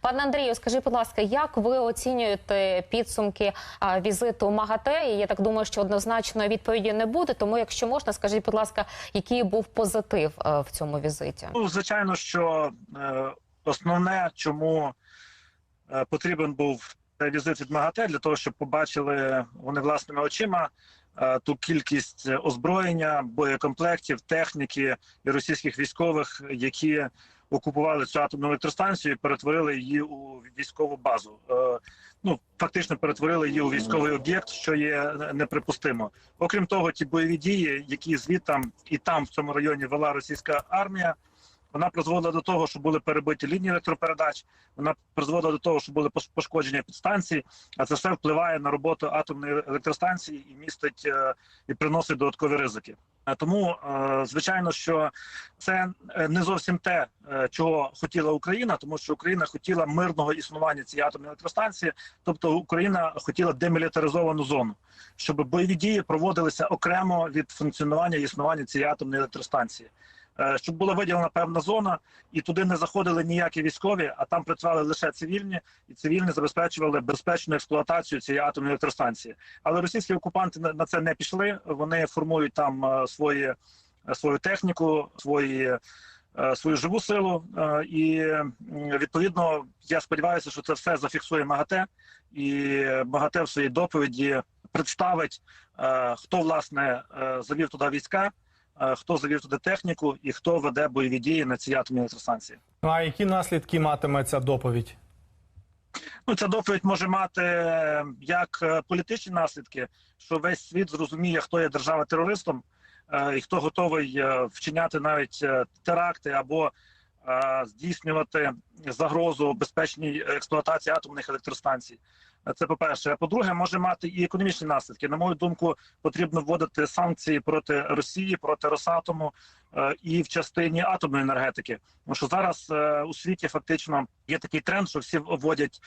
Пане Андрію, скажіть, будь ласка, як ви оцінюєте підсумки візиту МАГАТЕ? І Я так думаю, що однозначно відповіді не буде. Тому, якщо можна, скажіть, будь ласка, який був позитив е, в цьому візиті? Ну, звичайно, що е, основне, чому е, потрібен був цей візит від МАГАТЕ, для того, щоб побачили вони власними очима ту кількість озброєння, боєкомплектів, техніки і російських військових, які окупували цю атомну електростанцію і перетворили її у військову базу. Е, ну фактично перетворили її у військовий об'єкт, що є неприпустимо. Окрім того, ті бойові дії, які звідтам і там в цьому районі вела російська армія. Вона призводила до того, що були перебиті лінії електропередач. Вона призводила до того, що були пошкодження підстанцій. А це все впливає на роботу атомної електростанції і містить е, і приносить додаткові ризики. Е, Тому, е, звичайно, що це не зовсім те, чого хотіла Україна, тому що Україна хотіла мирного існування цієї атомної електростанції, тобто Україна хотіла демілітаризовану зону, щоб бойові дії проводилися окремо від функціонування і існування цієї атомної електростанції. Е, Щоб була виділена певна зона, і туди не заходили ніякі військові, а там працювали лише цивільні, і цивільні забезпечували безпечну експлуатацію цієї атомної електростанції. Але російські окупанти на це не пішли. Вони формують там е, свої е, свою техніку, свої. Свою живу силу, і відповідно я сподіваюся, що це все зафіксує МАГАТЕ, і МАГАТЕ в своїй доповіді представить, хто власне завів туди війська, хто завів туди техніку і хто веде бойові дії на цій атомній електростанції. Ну а які наслідки матиме ця доповідь? Ну, ця доповідь може мати е, як е, політичні наслідки, що весь світ зрозуміє, хто є держава терористом, е, і хто готовий е, вчиняти навіть е, теракти або е, здійснювати загрозу безпечній експлуатації атомних електростанцій. Це по перше. По-друге, може мати і економічні наслідки. На мою думку, потрібно вводити санкції проти Росії, проти Росатому е, і в частині атомної енергетики. Тому що зараз е, у світі фактично є такий тренд, що всі вводять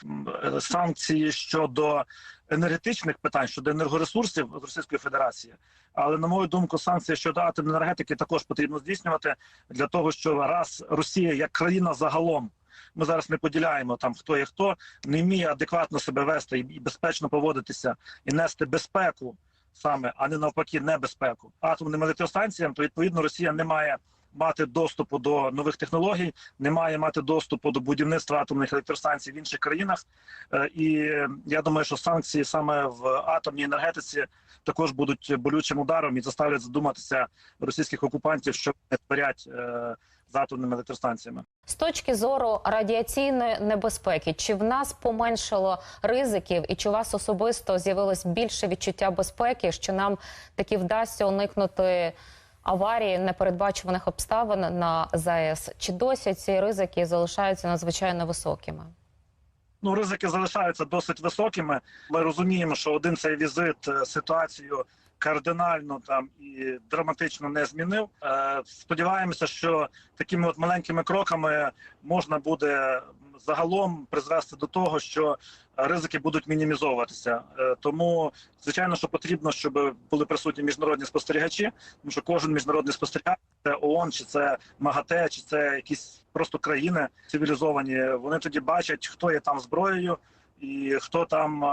е, санкції щодо енергетичних питань, щодо енергоресурсів з Російської Федерації. Але на мою думку, санкції щодо атомної енергетики також потрібно здійснювати для того, що раз Росія як країна загалом. Ми зараз не поділяємо там хто є хто, не вміє адекватно себе вести і безпечно поводитися і нести безпеку саме, а не навпаки, небезпеку атомним електростанціям. То відповідно Росія не має мати доступу до нових технологій, не має мати доступу до будівництва атомних електростанцій в інших країнах. Е, І я думаю, що санкції саме в атомній енергетиці також будуть болючим ударом і заставлять задуматися російських окупантів, що не творять е, з атомними електростанціями. З точки зору радіаційної небезпеки, чи в нас поменшало ризиків, і чи у вас особисто з'явилось більше відчуття безпеки, що нам таки вдасться уникнути аварії непередбачуваних обставин на ЗАЕС? Чи досі ці ризики залишаються надзвичайно високими? Ну, ризики залишаються досить високими. Ми розуміємо, що один цей візит е, ситуацію кардинально там і драматично не змінив. Е, Сподіваємося, що такими от маленькими кроками можна буде загалом призвести до того, що ризики будуть мінімізовуватися. Е, Тому, звичайно, що потрібно, щоб були присутні міжнародні спостерігачі, тому що кожен міжнародний спостерігач, це ООН, чи це МАГАТЕ, чи це якісь просто країни цивілізовані. Вони тоді бачать, хто є там зброєю. І хто там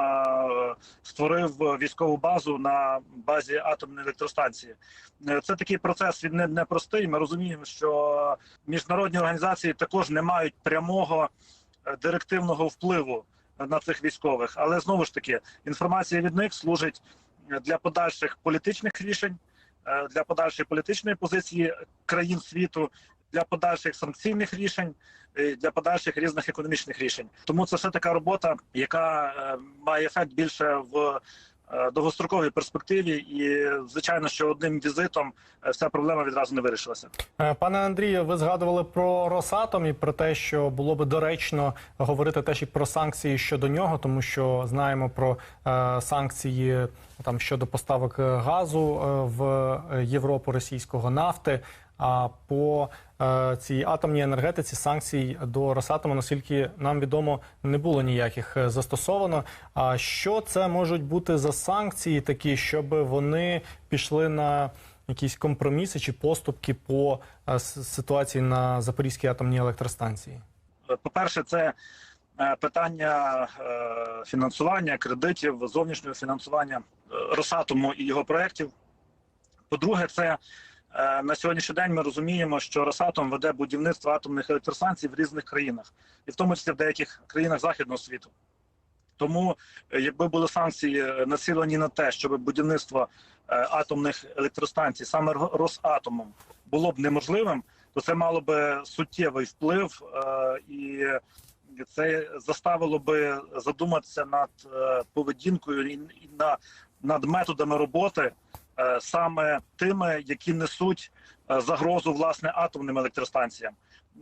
створив військову базу на базі атомної електростанції? Е, Це такий процес він не, непростий. Ми розуміємо, що міжнародні організації також не мають прямого е, директивного впливу на цих військових. Але знову ж таки, інформація від них служить для подальших політичних рішень, е, для подальшої політичної позиції країн світу, для подальших санкційних рішень, е, для подальших різних економічних рішень. Тому це все така робота, яка е, має ефект більше в е, довгостроковій перспективі, і звичайно, що одним візитом вся проблема відразу не вирішилася. Пане Андрію, ви згадували про Росатом і про те, що було би доречно говорити теж і про санкції щодо нього, тому що знаємо про е, санкції там щодо поставок газу в Європу російського нафти. По е, цій атомній енергетиці санкцій до Росатому, наскільки нам відомо, не було ніяких е, застосовано. А що це можуть бути за санкції, такі, щоб вони пішли на якісь компроміси чи поступки по е, ситуації на Запорізькій атомній електростанції? По-перше, це е, питання фінансування, кредитів, зовнішнього фінансування Росатому і його проєктів. По-друге, це на сьогоднішній день ми розуміємо, що Росатом веде будівництво атомних електростанцій в різних країнах, і в тому числі в деяких країнах західного світу. Тому, е, якби були санкції е, націлені на те, щоб будівництво е, атомних електростанцій саме Росатомом було б неможливим, то це мало би суттєвий вплив, е, і це заставило би задуматися над е, поведінкою і і на, над методами роботи е, саме тими, які несуть е, загрозу власне атомним електростанціям.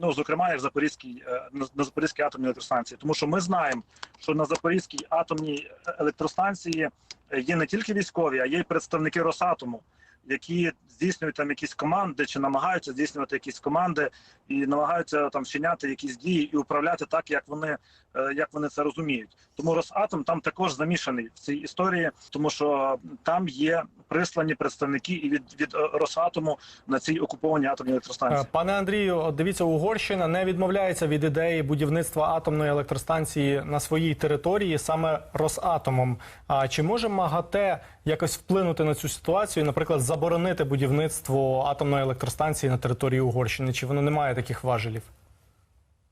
Ну, зокрема, як Запорізькій е, на Запорізькій атомній електростанції, тому що ми знаємо, що на Запорізькій атомній електростанції е, є не тільки військові, а є й представники Росатому, які здійснюють там якісь команди чи намагаються здійснювати якісь команди і намагаються там вчиняти якісь дії і управляти так, як вони е, як вони це розуміють. Тому Росатом там також замішаний в цій історії, тому що там є прислані представники і від від е, Росатому на цій окупованій атомній електростанції. Е, Пане Андрію, дивіться, Угорщина не відмовляється від ідеї будівництва атомної електростанції на своїй території саме Росатомом. А чи може МАГАТЕ якось вплинути на цю ситуацію, наприклад, заборонити будівництво атомної електростанції на території Угорщини? Чи воно не має таких важелів?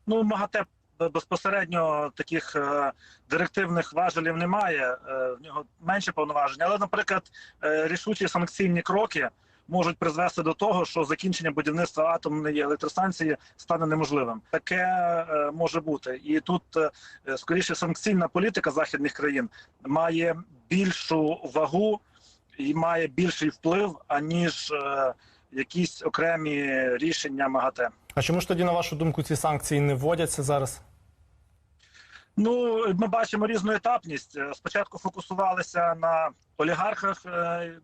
Ну, МАГАТЕ безпосередньо таких е, директивних важелів немає. Е, в нього менше повноважень. Але, наприклад, е, рішучі санкційні кроки можуть призвести до того, що закінчення будівництва атомної електростанції стане неможливим. Таке е, може бути, і тут е, скоріше санкційна політика західних країн має більшу вагу і має більший вплив аніж е, якісь окремі рішення МАГАТЕ. А чому ж тоді, на вашу думку, ці санкції не вводяться зараз? Ну, ми бачимо різну етапність. Е, Спочатку фокусувалися на олігархах е,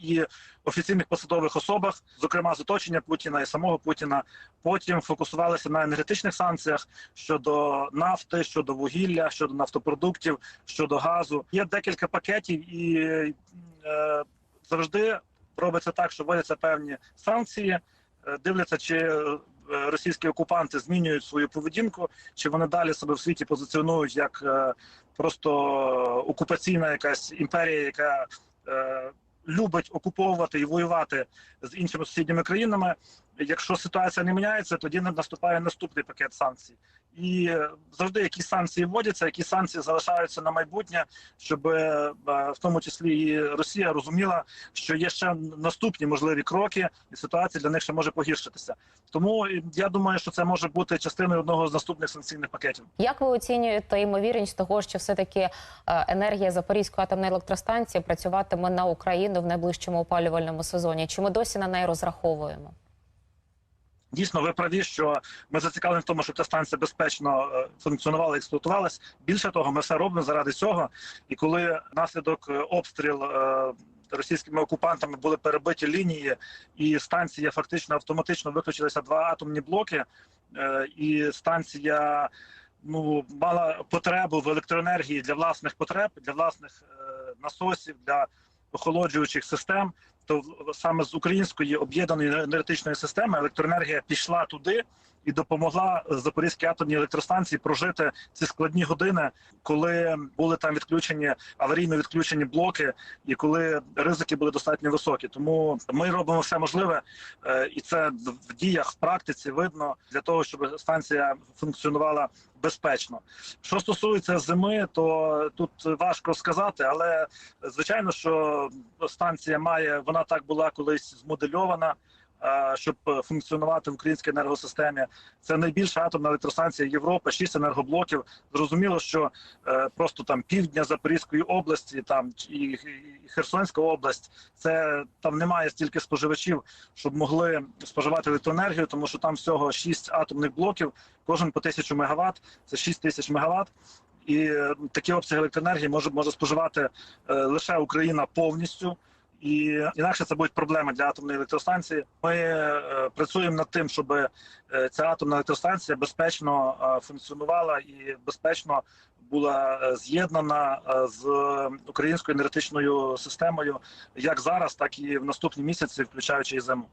і офіційних посадових особах, зокрема з оточення Путіна і самого Путіна. Потім фокусувалися на енергетичних санкціях щодо нафти, щодо вугілля, щодо нафтопродуктів, щодо газу. Є декілька пакетів, і е, завжди робиться так, що вводяться певні санкції, дивляться, чи російські окупанти змінюють свою поведінку, чи вони далі себе в світі позиціонують як е, просто окупаційна якась імперія, яка е, любить окуповувати і воювати з іншими сусідніми країнами. Якщо ситуація не міняється, тоді наступає наступний пакет санкцій. І е, завжди якісь санкції вводяться, які санкції залишаються на майбутнє, щоб е, в тому числі і Росія розуміла, що є ще наступні можливі кроки, і ситуація для них ще може погіршитися. Тому е, я думаю, що це може бути частиною одного з наступних санкційних пакетів. Як ви оцінюєте ймовірність того, що все таки енергія Запорізької атомної електростанції працюватиме на Україну в найближчому опалювальному сезоні? Чи ми досі на неї розраховуємо? Дійсно, ви праві, що ми зацікавлені в тому, щоб ця станція безпечно е, функціонувала, експлуатувалась. Більше того, ми все робимо заради цього. І коли внаслідок е, обстріл е, російськими окупантами були перебиті лінії, і станція фактично автоматично виключилися два атомні блоки, і станція ну мала потребу в електроенергії для власних потреб, для власних насосів, для охолоджуючих систем. То в- саме з української об'єднаної енергетичної системи електроенергія пішла туди і допомогла Запорізькій атомній електростанції прожити ці складні години, коли були там відключені аварійно відключені блоки, і коли ризики були достатньо високі. Тому ми робимо все можливе, е, і це в діях в практиці видно для того, щоб станція функціонувала безпечно. Що стосується зими, то тут важко сказати, але звичайно, що станція має вона так була колись змодельована. Е, Щоб функціонувати в українській енергосистемі, це найбільша атомна електростанція Європи, шість енергоблоків. Зрозуміло, що е, просто там півдня Запорізької області, там і, Херсонська область, це там немає стільки споживачів, щоб могли споживати електроенергію, тому що там всього шість атомних блоків, кожен по тисячу мегаватт, це 6 тисяч мегаватт. І е, такі обсяги електроенергії може може споживати е, лише Україна повністю. І інакше це будуть проблеми для атомної електростанції. Ми е, працюємо над тим, щоб е, ця атомна електростанція безпечно е, функціонувала і безпечно була е, з'єднана е, з українською енергетичною системою як зараз, так і в наступні місяці, включаючи і зиму.